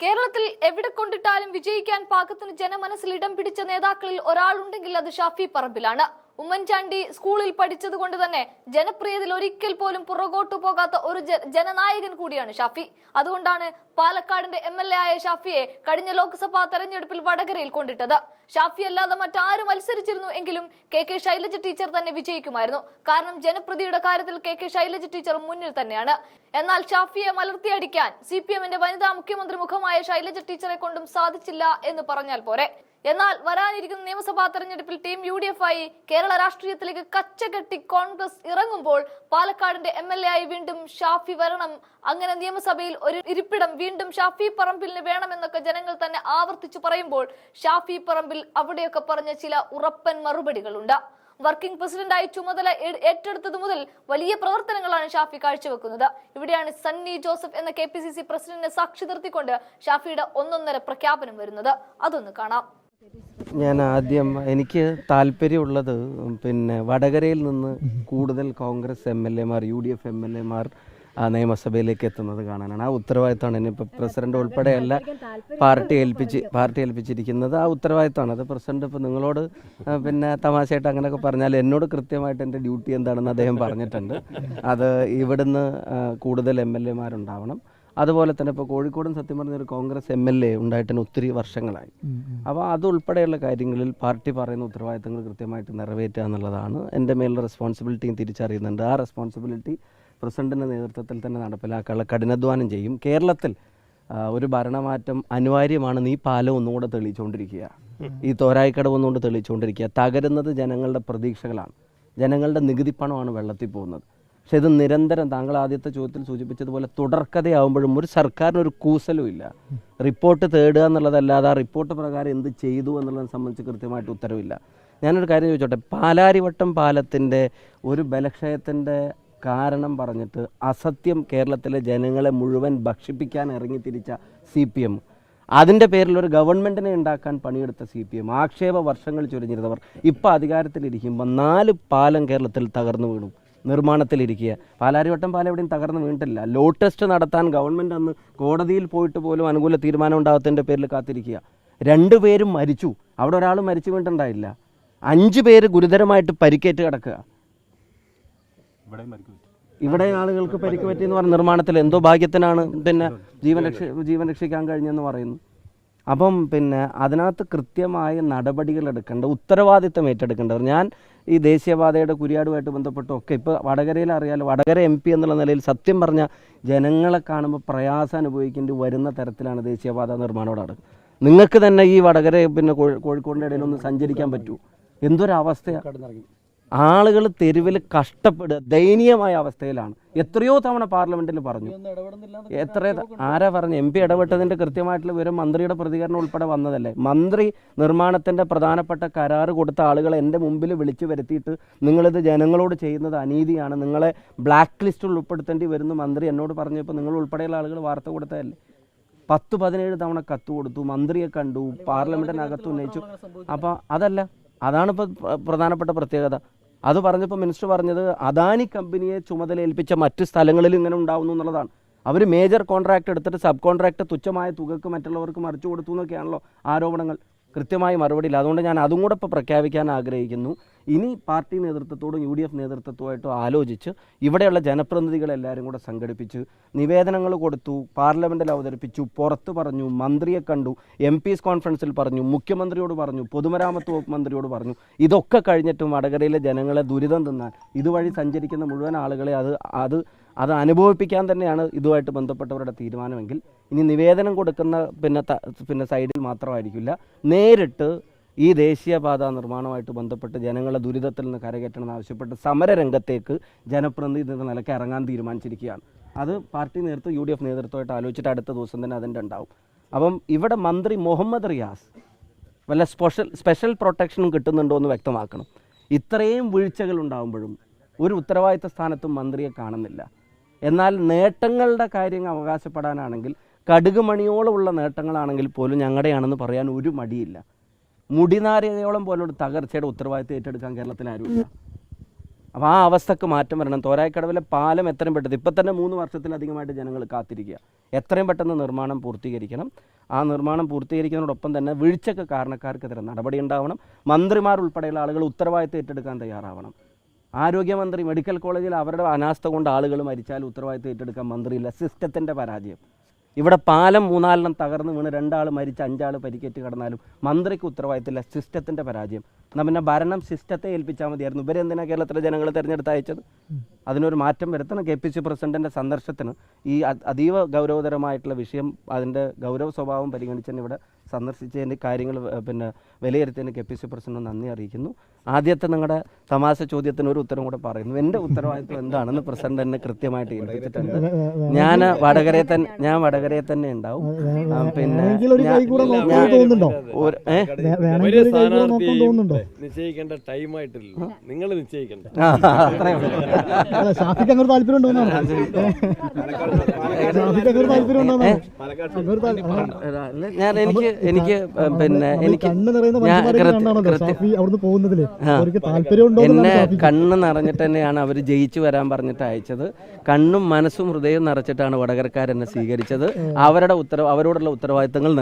കേരളത്തിൽ എവിടെ കൊണ്ടിട്ടാലും വിജയിക്കാൻ പാകത്തിന് ജനമനസ്സിൽ ഇടം പിടിച്ച നേതാക്കളിൽ ഒരാളുണ്ടെങ്കിൽ അത് ഷാഫി പറമ്പിലാണ്. ഉമ്മൻചാണ്ടി സ്കൂളിൽ പഠിച്ചത് കൊണ്ട് തന്നെ ജനപ്രിയതയിൽ ഒരിക്കൽ പോലും പുറകോട്ടു പോകാത്ത ഒരു ജനനായകൻ കൂടിയാണ് ഷാഫി. അതുകൊണ്ടാണ് പാലക്കാടിന്റെ എം എൽ എ ആയ ഷാഫിയെ കഴിഞ്ഞ ലോക്സഭാ തെരഞ്ഞെടുപ്പിൽ വടകരയിൽ കൊണ്ടിട്ടത്. ഷാഫി അല്ലാതെ മറ്റാരും മത്സരിച്ചിരുന്നു എങ്കിലും കെ കെ ശൈലജ ടീച്ചർ തന്നെ വിജയിക്കുമായിരുന്നു. കാരണം ജനപ്രതിയുടെ കാര്യത്തിൽ കെ കെ ശൈലജ ടീച്ചർ മുന്നിൽ തന്നെയാണ്. എന്നാൽ ഷാഫിയെ മലർത്തിയടിക്കാൻ സി പി എമ്മിന്റെ വനിതാ മുഖ്യമന്ത്രി മുഖമായ ശൈലജ ടീച്ചറെ കൊണ്ടും സാധിച്ചില്ല എന്ന് പറഞ്ഞാൽ പോരെ. എന്നാൽ വരാനിരിക്കുന്ന നിയമസഭാ തെരഞ്ഞെടുപ്പിൽ ടീം യു ഡി എഫ് ആയി കേരള രാഷ്ട്രീയത്തിലേക്ക് കച്ചകെട്ടി കോൺഗ്രസ് ഇറങ്ങുമ്പോൾ പാലക്കാടിന്റെ എം എൽ എ ആയി വീണ്ടും ഷാഫി വരണം. അങ്ങനെ നിയമസഭയിൽ ഒരു ഇരിപ്പിടം വീണ്ടും ഷാഫി പറമ്പിലിന് വേണമെന്നൊക്കെ ജനങ്ങൾ തന്നെ ആവർത്തിച്ചു പറയുമ്പോൾ ഷാഫി പറമ്പിൽ അവിടെയൊക്കെ പറഞ്ഞ ചില ഉറപ്പൻ മറുപടികളുണ്ട്. വർക്കിംഗ് പ്രസിഡന്റായി ചുമതല ഏറ്റെടുത്തത് മുതൽ വലിയ പ്രവർത്തനങ്ങളാണ് ഷാഫി കാഴ്ചവെക്കുന്നത്. ഇവിടെയാണ് സണ്ണി ജോസഫ് എന്ന കെ പി സി സി പ്രസിഡന്റിനെ സാക്ഷി നിർത്തിക്കൊണ്ട് ഷാഫിയുടെ ഒന്നൊന്നര പ്രഖ്യാപനം വരുന്നത്. അതൊന്ന് കാണാം. ഞാൻ ആദ്യം എനിക്ക് താല്പര്യമുള്ളത് പിന്നെ വടകരയിൽ നിന്ന് കൂടുതൽ കോൺഗ്രസ് എം എൽ എമാർ U D F M L എമാർ നിയമസഭയിലേക്ക് എത്തുന്നത് കാണാനാണ്. ആ ഉത്തരവാദിത്തമാണ് ഇനിയിപ്പോൾ പ്രസിഡന്റ് ഉൾപ്പെടെയല്ല പാർട്ടി ഏൽപ്പിച്ച് പാർട്ടി ഏൽപ്പിച്ചിരിക്കുന്നത്. ആ ഉത്തരവാദിത്തമാണ് അത് പ്രസിഡന്റ് ഇപ്പോൾ നിങ്ങളോട് പിന്നെ തമാശയായിട്ട് അങ്ങനെയൊക്കെ പറഞ്ഞാൽ എന്നോട് കൃത്യമായിട്ട് എന്റെ ഡ്യൂട്ടി എന്താണെന്ന് അദ്ദേഹം പറഞ്ഞിട്ടുണ്ട്. അത് ഇവിടുന്ന് കൂടുതൽ എം എൽ എമാരുണ്ടാവണം അതുപോലെ തന്നെ ഇപ്പോൾ കോഴിക്കോടും സത്യം പറഞ്ഞ ഒരു കോൺഗ്രസ് എം എൽ എ ഉണ്ടായിട്ടിന് ഒത്തിരി വർഷങ്ങളായി. അപ്പോൾ അതുൾപ്പെടെയുള്ള കാര്യങ്ങളിൽ പാർട്ടി പറയുന്ന ഉത്തരവാദിത്തങ്ങൾ കൃത്യമായിട്ട് നിറവേറ്റുക എന്നുള്ളതാണ് എന്റെ മേലുള്ള റെസ്പോൺസിബിലിറ്റിയും തിരിച്ചറിയുന്നുണ്ട്. ആ റെസ്പോൺസിബിലിറ്റി പ്രസിഡന്റിന്റെ നേതൃത്വത്തിൽ തന്നെ നടപ്പിലാക്കാനുള്ള കഠിനാധ്വാനം ചെയ്യും. കേരളത്തിൽ ഒരു ഭരണമാറ്റം അനിവാര്യമാണ്. നീ പാലം ഒന്നുകൂടെ തെളിയിച്ചുകൊണ്ടിരിക്കുക ഈ തോരായിക്കടവ് ഒന്നുകൊണ്ട് തെളിയിച്ചുകൊണ്ടിരിക്കുക തകരുന്നത് ജനങ്ങളുടെ പ്രതീക്ഷകളാണ്. ജനങ്ങളുടെ നികുതി പണമാണ് വെള്ളത്തിൽ പോകുന്നത്. പക്ഷെ ഇത് നിരന്തരം താങ്കൾ ആദ്യത്തെ ചോദ്യത്തിൽ സൂചിപ്പിച്ചതുപോലെ തുടർക്കഥയാവുമ്പോഴും ഒരു സർക്കാരിന് ഒരു കൂസലും ഇല്ല റിപ്പോർട്ട് തേടുക എന്നുള്ളതല്ലാതെ ആ റിപ്പോർട്ട് പ്രകാരം എന്ത് ചെയ്തു എന്നുള്ളതിനെ സംബന്ധിച്ച് കൃത്യമായിട്ട് ഉത്തരവില്ല. ഞാനൊരു കാര്യം ചോദിച്ചോട്ടെ പാലാരിവട്ടം പാലത്തിന്റെ ഒരു ബലക്ഷയത്തിന്റെ കാരണം പറഞ്ഞിട്ട് അസത്യം കേരളത്തിലെ ജനങ്ങളെ മുഴുവൻ ഭക്ഷിപ്പിക്കാൻ ഇറങ്ങി തിരിച്ച സി പി എം. അതിന്റെ പേരിൽ ഒരു ഗവൺമെന്റിനെ ഉണ്ടാക്കാൻ പണിയെടുത്ത സി പി എം. ആക്ഷേപ വർഷങ്ങൾ ചൊരിഞ്ഞിരുന്നവർ ഇപ്പോൾ അധികാരത്തിലിരിക്കുമ്പോൾ നാല് പാലം കേരളത്തിൽ തകർന്നു വീണു. നിർമ്മാണത്തിലിരിക്കുക. പാലാരിവട്ടം പാലം എവിടെയും തകർന്നു വീണ്ടില്ല ലോ ടെസ്റ്റ് നടത്താൻ ഗവൺമെന്റ് അന്ന് കോടതിയിൽ പോയിട്ട് പോലും അനുകൂല തീരുമാനം ഉണ്ടാകത്തിന്റെ പേരിൽ കാത്തിരിക്കുക. രണ്ടുപേരും മരിച്ചു. അവിടെ ഒരാൾ മരിച്ചു വീണ്ടുണ്ടായില്ല അഞ്ച് പേര് ഗുരുതരമായിട്ട് പരിക്കേറ്റ് കിടക്കുക. ഇവിടെ ആളുകൾക്ക് പരിക്ക് പറ്റിയെന്ന് പറഞ്ഞ നിർമ്മാണത്തിൽ എന്തോ ഭാഗ്യത്തിനാണ് പിന്നെ ജീവൻ രക്ഷ ജീവൻ രക്ഷിക്കാൻ കഴിഞ്ഞെന്ന് പറയുന്നു. അപ്പം പിന്നെ അതിനകത്ത് കൃത്യമായ നടപടികൾ എടുക്കേണ്ട ഉത്തരവാദിത്തം ഏറ്റെടുക്കേണ്ടവർ. ഞാൻ ഈ ദേശീയപാതയുടെ കുരിയാടുമായിട്ട് ബന്ധപ്പെട്ടൊക്കെ ഇപ്പോൾ വടകരയിൽ അറിയാലോ വടകര എം പി എന്നുള്ള നിലയിൽ സത്യം പറഞ്ഞ ജനങ്ങളെ കാണുമ്പോൾ പ്രയാസം അനുഭവിക്കേണ്ടി വരുന്ന തരത്തിലാണ് ദേശീയപാത നിർമ്മാണം നിങ്ങൾക്ക് തന്നെ ഈ വടകര പിന്നെ കോഴി- കോഴിക്കോടിന്റെ ഇടയിൽ ഒന്ന് സഞ്ചരിക്കാൻ പറ്റൂ. എന്തൊരവസ്ഥയാണ് ആളുകൾ തെരുവിൽ കഷ്ടപ്പെടുക ദയനീയമായ അവസ്ഥയിലാണ്. എത്രയോ തവണ പാർലമെന്റിൽ പറഞ്ഞു. എത്ര ആരാ പറഞ്ഞു? എം പി ഇടപെട്ടതിന്റെ കൃത്യമായിട്ടുള്ള വിവരം മന്ത്രിയുടെ പ്രതികരണം ഉൾപ്പെടെ വന്നതല്ലേ? മന്ത്രി നിർമ്മാണത്തിന്റെ പ്രധാനപ്പെട്ട കരാറ് കൊടുത്ത ആളുകളെ എന്റെ മുമ്പിൽ വിളിച്ചു വരുത്തിയിട്ട് നിങ്ങളിത് ജനങ്ങളോട് ചെയ്യുന്നത് അനീതിയാണ്. നിങ്ങളെ ബ്ലാക്ക് ലിസ്റ്റിൽ ഉൾപ്പെടുത്തേണ്ടി വരുന്നു മന്ത്രി എന്നോട് പറഞ്ഞപ്പോൾ നിങ്ങൾ ഉൾപ്പെടെയുള്ള ആളുകൾ വാർത്ത കൊടുത്തതല്ലേ? പത്ത് പതിനേഴ് തവണ കത്ത് കൊടുത്തു മന്ത്രിയെ കണ്ടു പാർലമെന്റിനകത്ത് ഉന്നയിച്ചു. അപ്പോൾ അതല്ല. അതാണ് ഇപ്പോൾ പ്രധാനപ്പെട്ട പ്രത്യേകത. അത് പറഞ്ഞപ്പോൾ മിനിസ്റ്റർ പറഞ്ഞത് അദാനി കമ്പനിയെ ചുമതല ഏൽപ്പിച്ച മറ്റ് സ്ഥലങ്ങളിൽ ഇങ്ങനെ ഉണ്ടാവുന്നു എന്നുള്ളതാണ്. അവർ മേജർ കോൺട്രാക്ട് എടുത്തിട്ട് സബ് കോൺട്രാക്ട് തുച്ഛമായ തുകക്ക് മറ്റുള്ളവർക്ക് മറിച്ചു കൊടുത്തു എന്നൊക്കെയാണല്ലോ ആരോപണങ്ങൾ. കൃത്യമായി മറുപടിയില്ല അതുകൊണ്ട് ഞാൻ അതും കൂടെ ഇപ്പോൾ പ്രഖ്യാപിക്കാൻ ആഗ്രഹിക്കുന്നു. ഇനി പാർട്ടി നേതൃത്വത്തോടും യു ഡി എഫ് നേതൃത്വത്തുമായിട്ടും ആലോചിച്ച് ഇവിടെയുള്ള ജനപ്രതിനിധികളെല്ലാവരും കൂടെ സംഘടിപ്പിച്ച് നിവേദനങ്ങൾ കൊടുത്തു പാർലമെന്റിൽ അവതരിപ്പിച്ചു പുറത്ത് പറഞ്ഞു മന്ത്രിയെ കണ്ടു എം പീസ് കോൺഫറൻസിൽ പറഞ്ഞു മുഖ്യമന്ത്രിയോട് പറഞ്ഞു പൊതുമരാമത്ത് വകുപ്പ് മന്ത്രിയോട് പറഞ്ഞു. ഇതൊക്കെ കഴിഞ്ഞിട്ടും വടകരയിലെ ജനങ്ങളെ ദുരിതം തിന്നാൻ ഇതുവഴി സഞ്ചരിക്കുന്ന മുഴുവൻ ആളുകളെ അത് അത് അത് അനുഭവിപ്പിക്കാൻ തന്നെയാണ് ഇതുമായിട്ട് ബന്ധപ്പെട്ടവരുടെ തീരുമാനമെങ്കിൽ. ഇനി നിവേദനം കൊടുക്കുന്ന പിന്നെ പിന്നെ സൈഡിൽ മാത്രമായിരിക്കില്ല. നേരിട്ട് ഈ ദേശീയപാത നിർമ്മാണമായിട്ട് ബന്ധപ്പെട്ട് ജനങ്ങളെ ദുരിതത്തിൽ നിന്ന് കരകയറ്റണമെന്ന് ആവശ്യപ്പെട്ട് സമരരംഗത്തേക്ക് ജനപ്രതിനിധി എന്ന നിലയ്ക്ക് ഇറങ്ങാൻ തീരുമാനിച്ചിരിക്കുകയാണ്. അത് പാർട്ടി നേതൃത്വം യു ഡി എഫ് നേതൃത്വമായിട്ട് ആലോചിച്ചിട്ട് അടുത്ത ദിവസം തന്നെ അതിന്റെ ഉണ്ടാവും. അപ്പം ഇവിടെ മന്ത്രി മുഹമ്മദ് റിയാസ് വല്ല സ്പെഷ്യൽ സ്പെഷ്യൽ പ്രൊട്ടക്ഷനും കിട്ടുന്നുണ്ടോ എന്ന് വ്യക്തമാക്കണം. ഇത്രയും വീഴ്ചകൾ ഉണ്ടാകുമ്പോഴും ഒരു ഉത്തരവാദിത്ത സ്ഥാനത്തും മന്ത്രിയെ കാണുന്നില്ല. എന്നാൽ നേട്ടങ്ങളുടെ കാര്യം അവകാശപ്പെടാനാണെങ്കിൽ കടുക് മണിയോളമുള്ള നേട്ടങ്ങളാണെങ്കിൽ പോലും ഞങ്ങളുടെയാണെന്ന് പറയാൻ ഒരു മടിയില്ല. മുടിനാരയോളം പോലുള്ള തകർച്ചയുടെ ഉത്തരവാദിത്തം ഏറ്റെടുക്കാൻ കേരളത്തിൽ ആരുമില്ല. അപ്പോൾ ആ അവസ്ഥക്ക് മാറ്റം വരണം. തോരായിക്കടവിലെ പാലം എത്രയും പെട്ടെന്ന് ഇപ്പം തന്നെ മൂന്ന് വർഷത്തിലധികമായിട്ട് ജനങ്ങൾ കാത്തിരിക്കുക. എത്രയും പെട്ടെന്ന് നിർമ്മാണം പൂർത്തീകരിക്കണം. ആ നിർമ്മാണം പൂർത്തീകരിക്കുന്നതോടൊപ്പം തന്നെ വീഴ്ചക്ക് കാരണക്കാർക്കെതിരെ നടപടി ഉണ്ടാവണം. മന്ത്രിമാർ ഉൾപ്പെടെയുള്ള ആളുകൾ ഉത്തരവാദിത്തം ഏറ്റെടുക്കാൻ തയ്യാറാവണം. ആരോഗ്യമന്ത്രി മെഡിക്കൽ കോളേജിൽ അവരുടെ അനാസ്ഥ കൊണ്ട് ആളുകൾ മരിച്ചാൽ ഉത്തരവാദിത്വം ഏറ്റെടുക്കാൻ മന്ത്രിയില്ല. സിസ്റ്റത്തിന്റെ പരാജയം. ഇവിടെ പാലം മൂന്നാലെണ്ണം തകർന്ന് വീണ് രണ്ടാൾ മരിച്ച് അഞ്ചാൾ പരിക്കേറ്റ് കിടന്നാലും മന്ത്രിക്ക് ഉത്തരവാദിത്തമില്ല സിസ്റ്റത്തിന്റെ പരാജയം. എന്നാൽ പിന്നെ ഭരണം സിസ്റ്റത്തെ ഏൽപ്പിച്ചാൽ മതിയായിരുന്നു. ഇവരെന്തിനാണ് കേരളത്തിലെ ജനങ്ങൾ തിരഞ്ഞെടുത്ത് അയച്ചത്? അതിനൊരു മാറ്റം വരുത്തണം. കെ പി സി പ്രസിഡന്റിന്റെ സന്ദർശനത്തിന് ഈ അതീവ ഗൗരവതരമായിട്ടുള്ള വിഷയം അതിന്റെ ഗൗരവ സ്വഭാവം പരിഗണിച്ചതിന് ഇവിടെ സന്ദർശിച്ചതിന്റെ കാര്യങ്ങൾ പിന്നെ വിലയിരുത്തിയതിന് കെ പി സി പ്രസിഡന്റ് നന്ദി അറിയിക്കുന്നു. ആദ്യത്തെ നിങ്ങളുടെ തമാശ ചോദ്യത്തിന് ഒരു ഉത്തരം കൂടെ പറയുന്നു. എന്റെ ഉത്തരവാദിത്വം എന്താണെന്ന് പ്രസിഡന്റ് എന്നെ കൃത്യമായിട്ട് ഏൽപ്പിച്ചിട്ടുണ്ട്. ഞാൻ വടകരയെ തന്നെ ഞാൻ വടകരയെ തന്നെ ഉണ്ടാവും. പിന്നെ നിശ്ചയിക്കേണ്ട ടൈം ആയിട്ടില്ല നിങ്ങൾ നിശ്ചയിക്കണ്ട. ഞാൻ എനിക്ക് എനിക്ക് പിന്നെ എനിക്ക് കണ്ണ് നിറയുന്ന പോകുന്നതിൽ. എന്നെ കണ്ണ് നിറഞ്ഞിട്ട് തന്നെയാണ് അവർ ജയിച്ചു വരാൻ പറഞ്ഞിട്ട് അയച്ചത്. കണ്ണും മനസ്സും ഹൃദയവും നിറച്ചിട്ടാണ് വടകരക്കാരെന്നെ സ്വീകരിച്ചത്. അവരുടെ ഉത്തരവ് അവരോടുള്ള ഉത്തരവാദിത്തങ്ങൾ